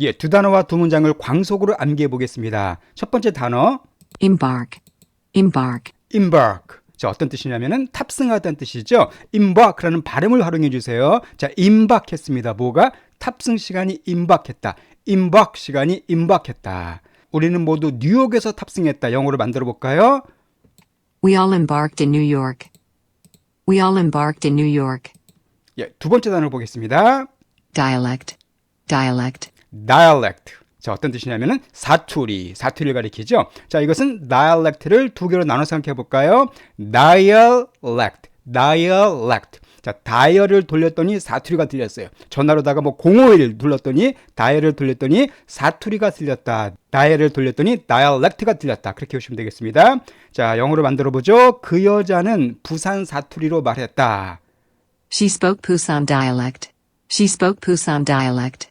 예, 두 단어와 두 문장을 광속으로 암기해 보겠습니다. 첫 번째 단어 embark, embark, embark. 자, 어떤 뜻이냐면은 탑승하다는 뜻이죠. embark라는 발음을 활용해 주세요. 자, 임박했습니다. 뭐가 탑승 시간이 임박했다. 임박 시간이 임박했다. 우리는 모두 뉴욕에서 탑승했다. 영어로 만들어 볼까요? we all embarked in New York. We all embarked in New York. 예, 두 번째 단어를 보겠습니다. Dialect, dialect, dialect. 자, 어떤 뜻이냐면은 사투리, 사투리를 가리키죠. 자, 이것은 dialect를 두 개로 나눠 생각해 볼까요? dialect, dialect. 자, 다이얼을 돌렸더니 사투리가 들렸어요. 전화로다가 뭐 051 눌렀더니 다이얼을 돌렸더니 사투리가 들렸다. 다이얼을 돌렸더니 dialect가 들렸다. 그렇게 보시면 되겠습니다. 자, 영어로 만들어 보죠. 그 여자는 부산 사투리로 말했다. she spoke Pusan dialect. She spoke Pusan dialect.